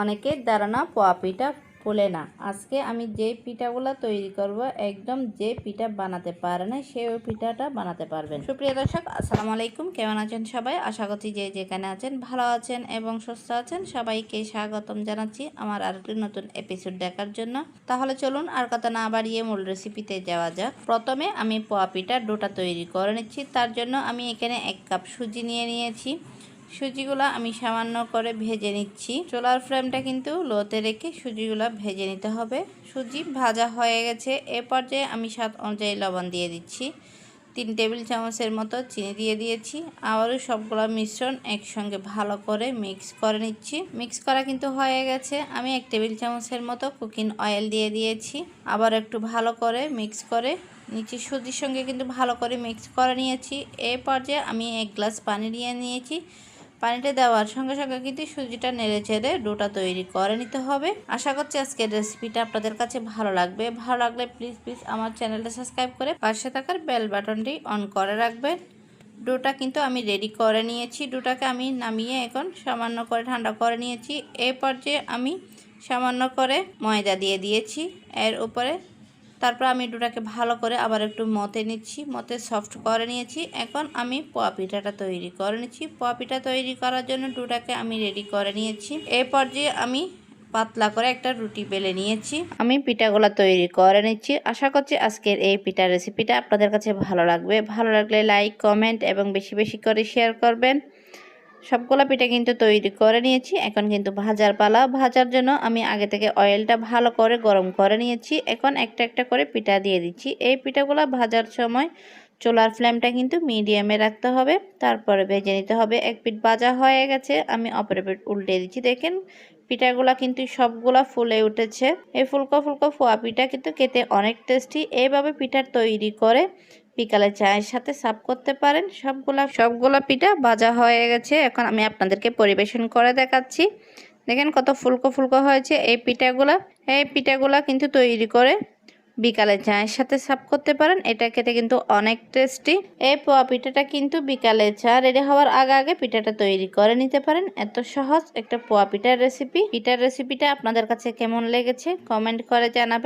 অনেকের ধারণা পোয়া পিঠা ফুলে না। আজকে আমি যে পিঠাগুলো তৈরি করব, একদম যে পিঠা বানাতে পারে না, সে ওই পিঠাটা বানাতে পারবেন। সুপ্রিয় দর্শক, আসসালামু আলাইকুম। কেমন আছেন সবাই? আশা করছি যে যেখানে আছেন ভালো আছেন এবং সুস্থ আছেন। সবাইকে স্বাগতম জানাচ্ছি আমার আরেকটি নতুন এপিসোড দেখার জন্য। তাহলে চলুন আর কথা না বাড়িয়ে মূল রেসিপিতে যাওয়া যাক। প্রথমে আমি পোয়া পিঠার ডোটা তৈরি করে নিচ্ছি। তার জন্য আমি এখানে এক কাপ সুজি নিয়ে নিয়েছি। সুজিগুলো আমি সামান্য করে ভেজে নিচ্ছি। চোলার ফ্লেমটা কিন্তু লোতে রেখে সুজিগুলো ভেজে নিতে হবে। সুজি ভাজা হয়ে গেছে। এ পর্যায়ে আমি স্বাদ অনুযায়ী লবণ দিয়ে দিচ্ছি। তিন টেবিল চামচের মতো চিনি দিয়ে দিয়েছি। আবারও সবগুলো মিশ্রণ একসঙ্গে ভালো করে মিক্স করে নিচ্ছি। মিক্স করা কিন্তু হয়ে গেছে। আমি এক টেবিল চামচের মতো কুকিং অয়েল দিয়ে দিয়েছি। আবার একটু ভালো করে মিক্স করে নিচে সুজির সঙ্গে কিন্তু ভালো করে মিক্স করে নিয়েছি। এ পর্যায়ে আমি এক গ্লাস পানি নিয়ে নিয়েছি। পানিটা দেওয়ার সঙ্গে সঙ্গে কিন্তু সুজিটা নেড়ে চেড়ে ডোটা তৈরি করে নিতে হবে। আশা করছি আজকের রেসিপিটা আপনাদের কাছে ভালো লাগবে। ভালো লাগলে প্লিজ প্লিজ আমার চ্যানেলটা সাবস্ক্রাইব করে পাশে থাকার বেল বাটনটি অন করে রাখবেন। ডোটা কিন্তু আমি রেডি করে নিয়েছি। ডোটাকে আমি নামিয়ে এখন সামান্য করে ঠান্ডা করে নিয়েছি। এ পর্যায়ে আমি সামান্য করে ময়দা দিয়ে দিয়েছি, এর উপরে তারপর আমি ডোটাকে ভালো করে আবার একটু মতে নিচ্ছি, মতে সফট করে নিয়েছি। এখন আমি পোয়া পিঠাটা তৈরি করে নিচ্ছি। পোয়া পিঠা তৈরি করার জন্য ডোটাকে আমি রেডি করে নিয়েছি। এই পর্যায়ে আমি পাতলা করে একটা রুটি বেলে নিয়েছি। আমি পিঠাগুলো তৈরি করে নিচ্ছি। আশা করছি আজকের এই পিঠা রেসিপিটা আপনাদের কাছে ভালো লাগবে। ভালো লাগলে লাইক কমেন্ট এবং বেশি বেশি করে শেয়ার করবেন। সবগুলো পিঠা কিন্তু তৈরি করে নিয়েছি। এখন কিন্তু ভাজার পালা। ভাজার জন্য আমি আগে থেকে অয়েলটা ভালো করে গরম করে নিয়েছি। এখন একটা একটা করে পিঠা দিয়ে দিচ্ছি। এই পিঠাগুলো ভাজার সময় চোলার ফ্লেমটা কিন্তু মিডিয়ামে রাখতে হবে। তারপরে ভেজে নিতে হবে। এক পিঠ ভাজা হয়ে গেছে। আমি অপর পিঠ উল্টে দিচ্ছি। দেখেন, পিঠাগুলা কিন্তু সবগুলা ফুলে উঠেছে। এই ফুলকো ফুলকো ফোয়া পিঠা কিন্তু খেতে অনেক টেস্টি এইভাবে পিঠা তৈরি করে বিকালে চায়ের সাথে সার্ভ করতে পারেন। সবগুলা সবগুলা পিঠা ভাজা হয়ে গেছে। এখন আমি আপনাদেরকে পরিবেশন করে দেখাচ্ছি। দেখেন কত ফুলকো ফুলকো হয়েছে এই পিঠাগুলা। এই পিঠাগুলা কিন্তু তৈরি করে বিকালে চায়ের সাথে সার্ভ করতে পারেন। এটা খেতে কিন্তু অনেক টেস্টি। এই পোয়া পিঠাটা কিন্তু বিকালে চা রেডি হওয়ার আগে আগে পিঠাটা তৈরি করে নিতে পারেন। এত সহজ একটা পোয়া পিঠার রেসিপি পিঠার রেসিপিটা আপনাদের কাছে কেমন লেগেছে কমেন্ট করে জানাবেন।